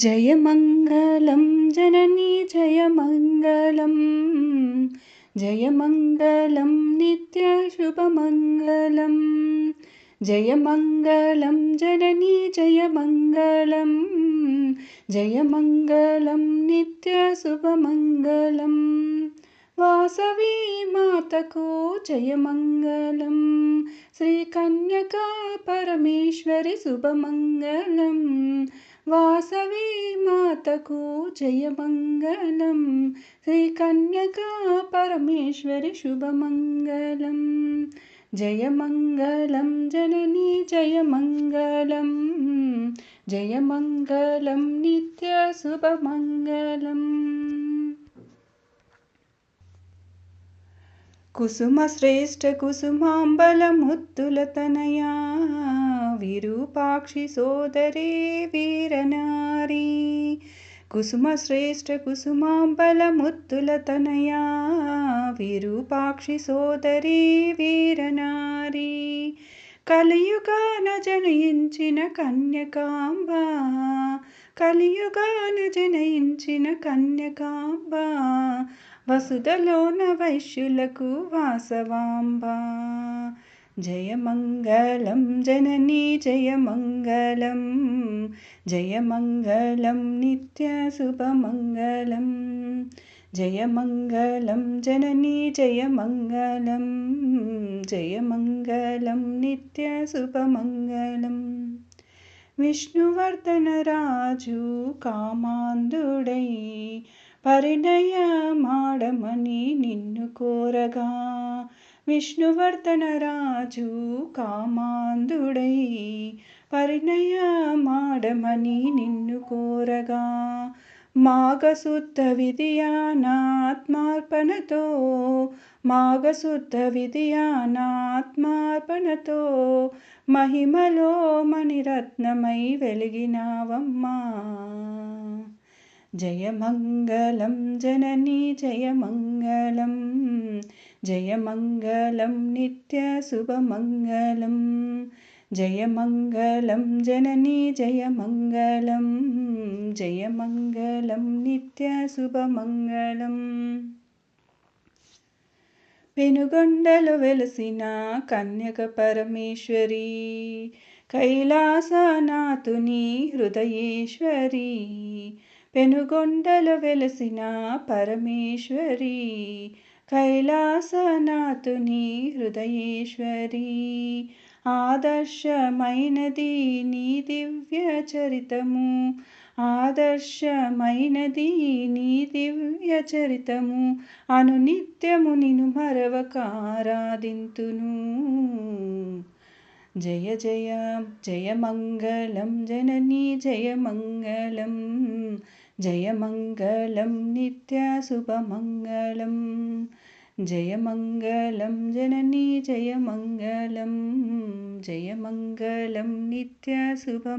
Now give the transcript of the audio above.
जयमङ्गलं जननी जयमङ्गलं जयमङ्गलं नित्यशुभमङ्गलं जयमङ्गलं जननी जयमङ्गलं जयमङ्गलं नित्यशुभमङ्गलं वासवी वासवे मातकोजयमङ्गलम् श्रीकन्यकापरमेश्वरि शुभमङ्गलं वासवे मातकोजय मङ्गलं श्रीकन्यकापरमेश्वरि शुभमङ्गलं जय मङ्गलं जननीजय मङ्गलं जयमङ्गलं नित्यशुभमङ्गलम् నిత్య శుభమంగళం కుసుమశ్రేష్ఠ కుసుమాంబలముత్తులతనయా విరూపాక్షి సోదరే వీరనారీ. కుసుమశ్రేష్ఠ కుసుమాంబలముత్తులతనయా విరూపాక్షి సోదరీ వీరనారీ. కలియుగాన జనయించిన కన్యకాంబ కలియుగాన జనయించిన కన్యకాంబ వసుదలోన వైశ్యులకు వాసవాంబ జయమంగళం జననీ జయమంగళం జయమంగళం నిత్య శుభమంగళం జయమంగళం జననీ జయమంగళం జయమంగళం నిత్య శుభమంగళం పరిణయ మాడమని నిన్ను కోరగా విష్ణువర్ధనరాజు కామాంధుడై పరిణయమాడమని నిన్ను కోరగా మాఘశుద్ధ విధియానాత్మార్పణతో మాఘశుద్ధ విధియానాత్మార్పణతో మహిమలో మణిరత్నమై వెలిగినావమ్మా. జయమంగళం జననీ జయమంగళం జయమంగళం నిత్య శుభమంగళం జయమంగళం జననీ జయమంగళం జయమంగళం నిత్య శుభమంగళం పెనుగొండలు వెలసిన కన్యక పరమేశ్వరి కైలాసనాథుని హృదయేశ్వరి పెనుగొండలు వెలసిన పరమేశ్వరి కైలాసనాథుని హృదయేశ్వరి. ఆదర్శమైనది నీ దివ్య చరితము. ఆదర్శమైనది నీ దివ్య చరితము. అనునిత్యము నిను जय जया जय मङ्गलं जननी जय मङ्गलं। जय मङ्गलं नित्याशुभमङ्गलं जय मङ्गलं जननी जय मङ्गलं। जय मङ्गलं नित्याशुभमङ्गलम्